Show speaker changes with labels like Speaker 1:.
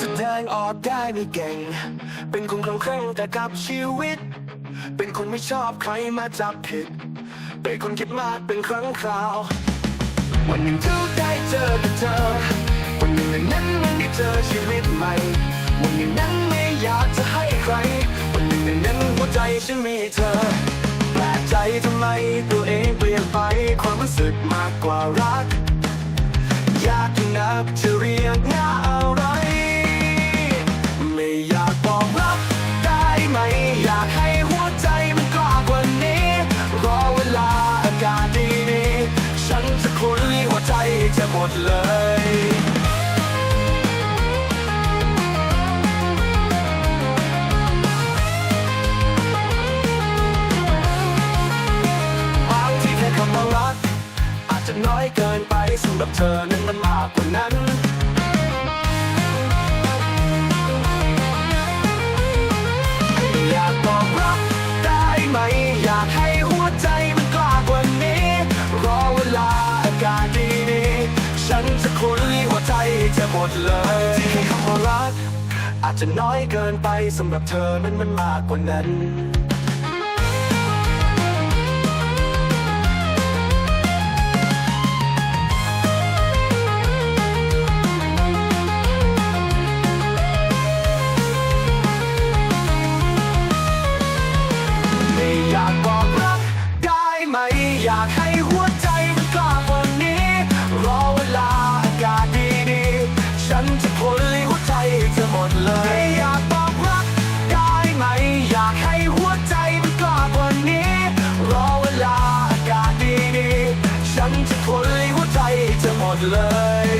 Speaker 1: แสดงออกได้ไม่เก่ง เป็นคนคล่งแคล่วแต่กับชีวิต เป็นคนไม่ชอบใครมาจับผิด เป็นคนคิดมากเป็นครั้งคราว วันหนึ่งทุกได้เจอกับเธอ วันหนึ่งในนั้นมันได้เจอชีวิตใหม่ วันหนึ่งนั้นไม่อยากจะให้ใคร วันหนึ่งในนั้นหัวใจฉันมีเธอแปลกใจทำไมตัวเองเปลี่ยนไปความรู้สึกมากกว่ารักอยากนับจะเรียกหน้า ดเลยบางทีแค่คำว่ารัก อาจจะน้อยเกินไปสำหรับเธอนั้นมันมากกว่านั้นอยากบอกรักได้ไหม ดเลยที่แค่คำว่ารัก อาจจะน้อยเกินไปสำหรับเธอนั้นมันมากกว่านั้นไม่อยากบอกรักได้ไหมอยากให้ ฉันจะคุยหัวใจจะหมดเลย